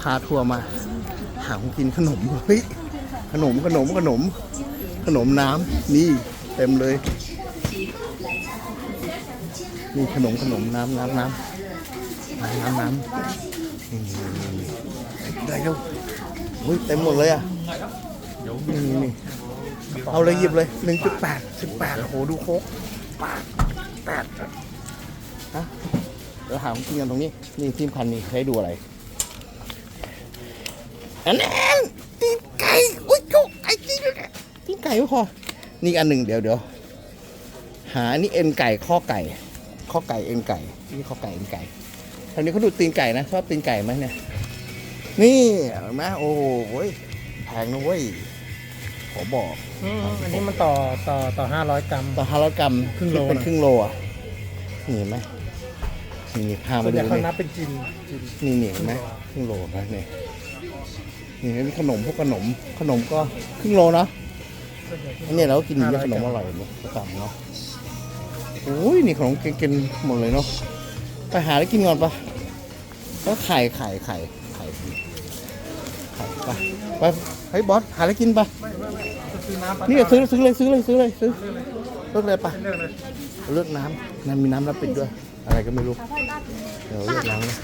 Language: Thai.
พาทัวร์มา หาของกินขนมเฮ้ยขนมขนมขนม ขนมน้ำนี่เต็มเลยนี่ขนมขนมน้ำน้ำน้ำน้ำน้ำน้ำนี่ได้แล้วเฮ้ยเต็มหมดเลยอะนี่นี่เอาเลยหยิบเลยหนึ่งจุดแปดสิบแปดโอ้โหดูโคกแปดแปดฮะเดี๋ยวหาของกินกันตรงนี้ นี่ทีมคันนี่ให้ดูอะไร อันนั้นตีนไก่อุ้ยจุกไก่ตีนไก่ตีนไก่ไม่พอนี่อีกอันหนึ่งเดี๋ยวเดี๋ยวหานี่เอ็นไก่ข้อไก่ข้อไก่เอ็นไก่นี่ข้อไก่เอ็นไก่ทางนี้เขาดูตีนไก่นะชอบตีนไก่ไหมเนี่ยนี่เห็นไหมโอ้โหแพงนะเว้ยขอบอกอืมอันนี้มันต่อต่อต่อห้าร้อยกรัมต่อห้าร้อยกรัมครึ่งโลเป็นนะครึ่งโลอะนี่เห็นไหมนี่พาส่มาวนใหดูญ่เขานี่นับเป็นจินจินนี่นี่เห็นไหมครึ่งโลนะนี่ นี่นี่ขนมพวกขนมขนมก็ครึ่งโลนะอันนี้เราก็กินอย่งนี้ขนมอร่อยเนาะประจำเนาะโอ้ยนี่ขนมกินหมดเลยเนาะไปหาแล้วกินก่อนปะแล้วไข่ไข่ไข่ไข่ไข่ไปไปเฮ้ยบอสหาแล้วกินปะนี่ซื้อซื้อเลยซื้อเลยซื้อเลยซื้อเลือกเลยปะเลือกเลยเลือกน้ำน้ำมีน้ำรับปิดด้วย อะไรก็ไม่รู้เดี๋ยวเลือกน้ำนะ